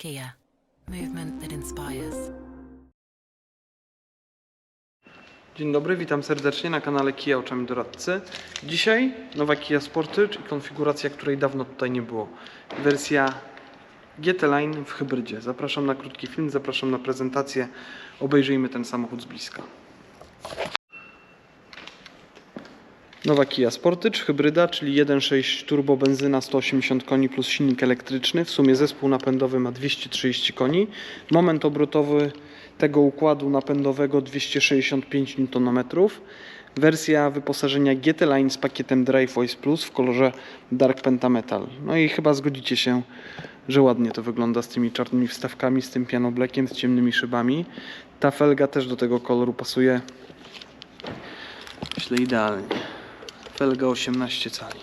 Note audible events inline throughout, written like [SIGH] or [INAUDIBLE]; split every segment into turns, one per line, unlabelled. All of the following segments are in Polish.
Kia, movement that inspires.
Dzień dobry, witam serdecznie na kanale Kia Oczami Doradcy. Dzisiaj nowa Kia Sportage i konfiguracja, której dawno tutaj nie było. Wersja GT Line w hybrydzie. Zapraszam na krótki film, zapraszam na prezentację. Obejrzyjmy ten samochód z bliska. Nowa Kia Sportage, hybryda, czyli 1.6 turbo benzyna 180 koni plus silnik elektryczny. W sumie zespół napędowy ma 230 koni. Moment obrotowy tego układu napędowego 265 Nm. Wersja wyposażenia GT Line z pakietem Drive Voice Plus w kolorze Dark Pentametal. No i chyba zgodzicie się, że ładnie to wygląda z tymi czarnymi wstawkami, z tym pianoblekiem, z ciemnymi szybami. Ta felga też do tego koloru pasuje. Myślę idealnie. Felga 18 cali.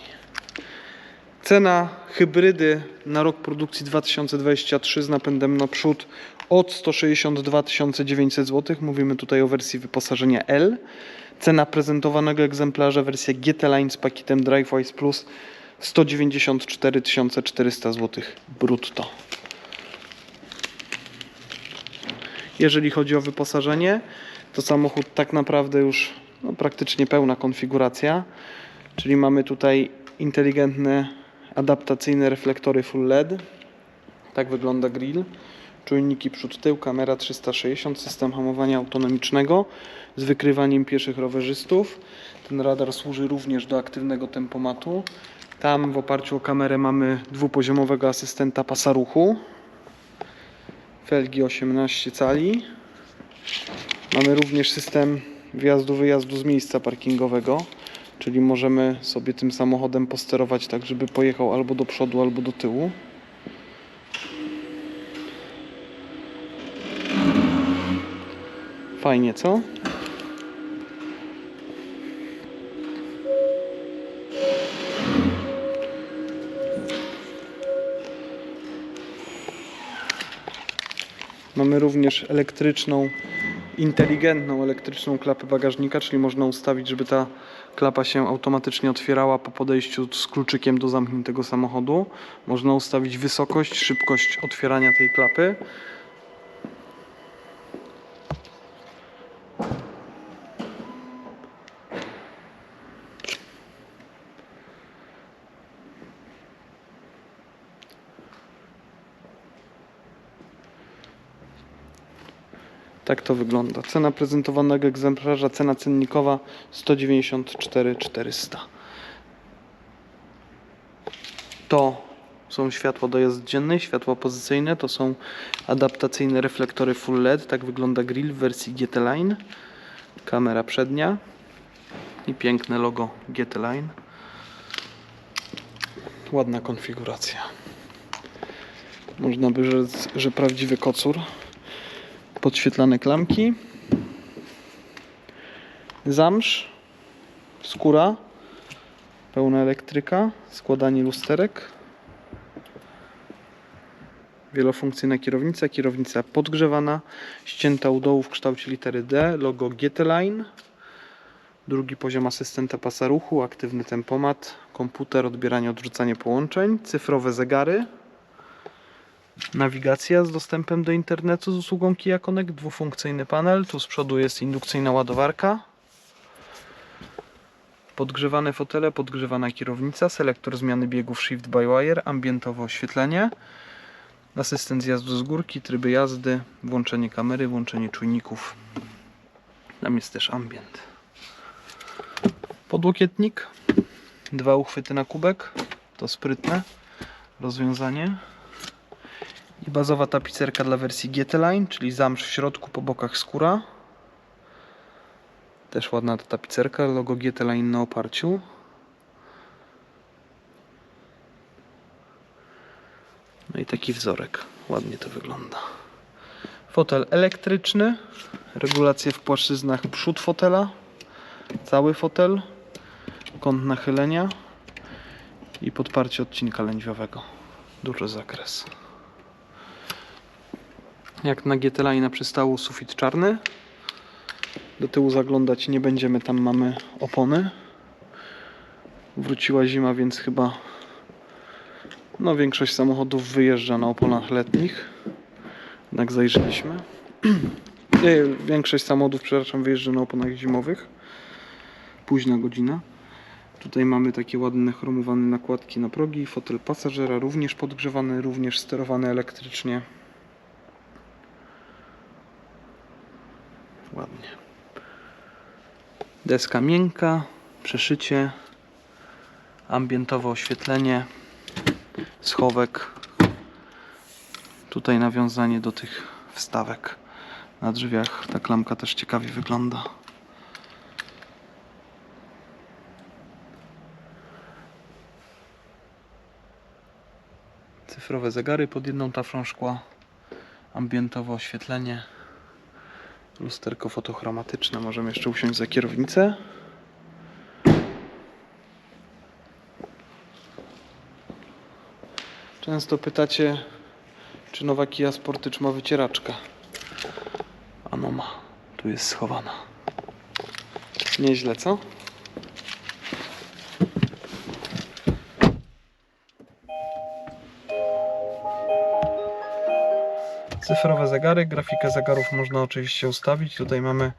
Cena hybrydy na rok produkcji 2023 z napędem naprzód od 162 900 zł. Mówimy tutaj o wersji wyposażenia L. Cena prezentowanego egzemplarza wersja GT Line z pakietem Drive Wise Plus 194 400 zł brutto. Jeżeli chodzi o wyposażenie, to samochód tak naprawdę już no, praktycznie pełna konfiguracja. Czyli mamy tutaj inteligentne, adaptacyjne reflektory full LED. Tak wygląda grill. Czujniki przód-tył, kamera 360, system hamowania autonomicznego z wykrywaniem pieszych rowerzystów. Ten radar służy również do aktywnego tempomatu. Tam w oparciu o kamerę mamy dwupoziomowego asystenta pasa ruchu. Felgi 18 cali. Mamy również system wjazdu-wyjazdu z miejsca parkingowego, czyli możemy sobie tym samochodem posterować tak, żeby pojechał albo do przodu, albo do tyłu. Fajnie, co? Mamy również elektryczną, inteligentną elektryczną klapę bagażnika, czyli można ustawić, żeby ta klapa się automatycznie otwierała po podejściu z kluczykiem do zamkniętego samochodu. Można ustawić wysokość, szybkość otwierania tej klapy. Tak to wygląda. Cena prezentowanego egzemplarza, cena cennikowa 194 400. To są światła do jazdy dziennej, światła pozycyjne, to są adaptacyjne reflektory full LED. Tak wygląda grill w wersji GT Line. Kamera przednia i piękne logo GT Line. Ładna konfiguracja. Można by rzec, że prawdziwy kocur podświetlane klamki, zamsz, skóra, pełna elektryka, składanie lusterek, wielofunkcyjna kierownica, kierownica podgrzewana, ścięta u dołu w kształcie litery D, logo GT Line, drugi poziom asystenta pasa ruchu, aktywny tempomat, komputer, odbieranie, odrzucanie połączeń, cyfrowe zegary, Nawigacja z dostępem do internetu z usługą Kia Connect, dwufunkcyjny panel, tu z przodu jest indukcyjna ładowarka. Podgrzewane fotele, podgrzewana kierownica, selektor zmiany biegów Shift by Wire, ambientowe oświetlenie, asystent zjazdu z górki, tryby jazdy, włączenie kamery, włączenie czujników. Tam jest też ambient. Podłokietnik, dwa uchwyty na kubek, to sprytne rozwiązanie. I bazowa tapicerka dla wersji GT Line, czyli zamsz w środku, po bokach skóra. Też ładna ta tapicerka, logo GT Line na oparciu. No i taki wzorek, ładnie to wygląda. Fotel elektryczny, regulacje w płaszczyznach przód fotela, cały fotel, kąt nachylenia i podparcie odcinka lędźwiowego. Duży zakres. Jak na GT Line przystało sufit czarny. Do tyłu zaglądać nie będziemy, tam mamy opony. Wróciła zima, więc chyba no większość samochodów wyjeżdża na oponach letnich. jednak zajrzeliśmy. [CLEARS THROAT] Nie, Większość samochodów, przepraszam, wyjeżdża na oponach zimowych. Późna godzina. Tutaj mamy takie ładne chromowane nakładki na progi. Fotel pasażera również podgrzewany, również sterowany elektrycznie. Ładnie. Deska miękka, przeszycie, ambientowe oświetlenie, schowek. Tutaj nawiązanie do tych wstawek na drzwiach. Ta klamka też ciekawie wygląda. Cyfrowe zegary pod jedną taflą szkła, ambientowe oświetlenie, lusterko fotochromatyczne. Możemy jeszcze usiąść za kierownicę. Często pytacie, czy nowa Kia Sportage ma wycieraczkę. Ano ma. Tu jest schowana. Nieźle, co? Cyfrowe zegary, grafikę zegarów można oczywiście ustawić. Tutaj mamy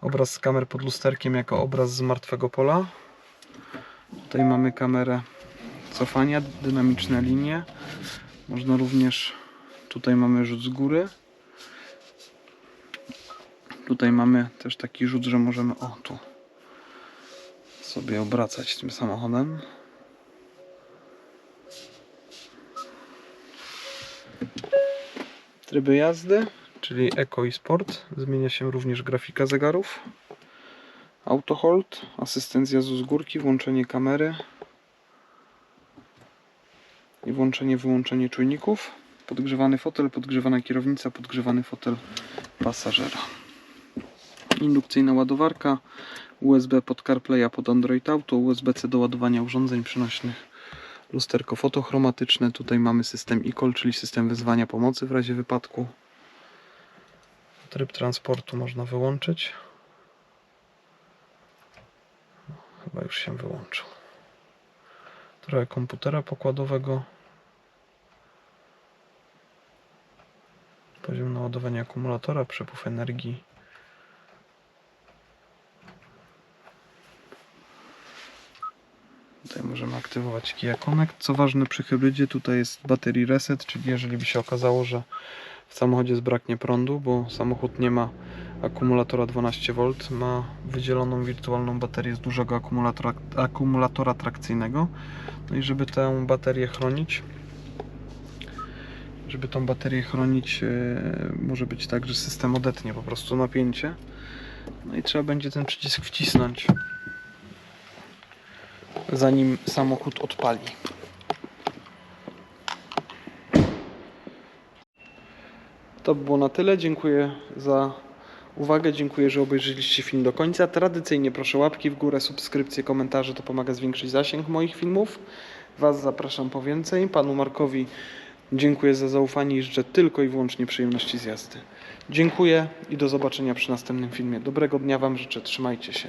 obraz z kamer pod lusterkiem jako obraz z martwego pola. Tutaj mamy kamerę cofania, dynamiczne linie. Można również, tutaj mamy rzut z góry. Tutaj mamy też taki rzut, że możemy, o tu, sobie obracać tym samochodem. Tryby jazdy, czyli Eco i Sport. Zmienia się również grafika zegarów. Auto hold, asystencja z górki, włączenie kamery i włączenie, wyłączenie czujników. Podgrzewany fotel, podgrzewana kierownica, podgrzewany fotel pasażera. Indukcyjna ładowarka, USB pod CarPlaya pod Android Auto, USB-C do ładowania urządzeń przenośnych, lusterko fotochromatyczne. Tutaj mamy system e-call, czyli system wezwania pomocy w razie wypadku. Tryb transportu można wyłączyć. No, Chyba już się wyłączył. Trochę komputera pokładowego. Poziom naładowania akumulatora, przepływ energii. Tutaj możemy aktywować Kia Connect. Co ważne przy hybrydzie tutaj jest battery reset, czyli jeżeli by się okazało, że w samochodzie zbraknie prądu, bo samochód nie ma akumulatora 12V, ma wydzieloną wirtualną baterię z dużego akumulatora, akumulatora trakcyjnego. No i żeby tę baterię chronić, żeby tą baterię chronić, e, może być tak, że system odetnie po prostu napięcie. No i trzeba będzie ten przycisk wcisnąć zanim samochód odpali. To by było na tyle. Dziękuję za uwagę. Dziękuję, że obejrzeliście film do końca. Tradycyjnie proszę łapki w górę, subskrypcje, komentarze. To pomaga zwiększyć zasięg moich filmów. Was zapraszam po więcej. Panu Markowi dziękuję za zaufanie i życzę tylko i wyłącznie przyjemności z jazdy. Dziękuję i do zobaczenia przy następnym filmie. Dobrego dnia Wam życzę. Trzymajcie się.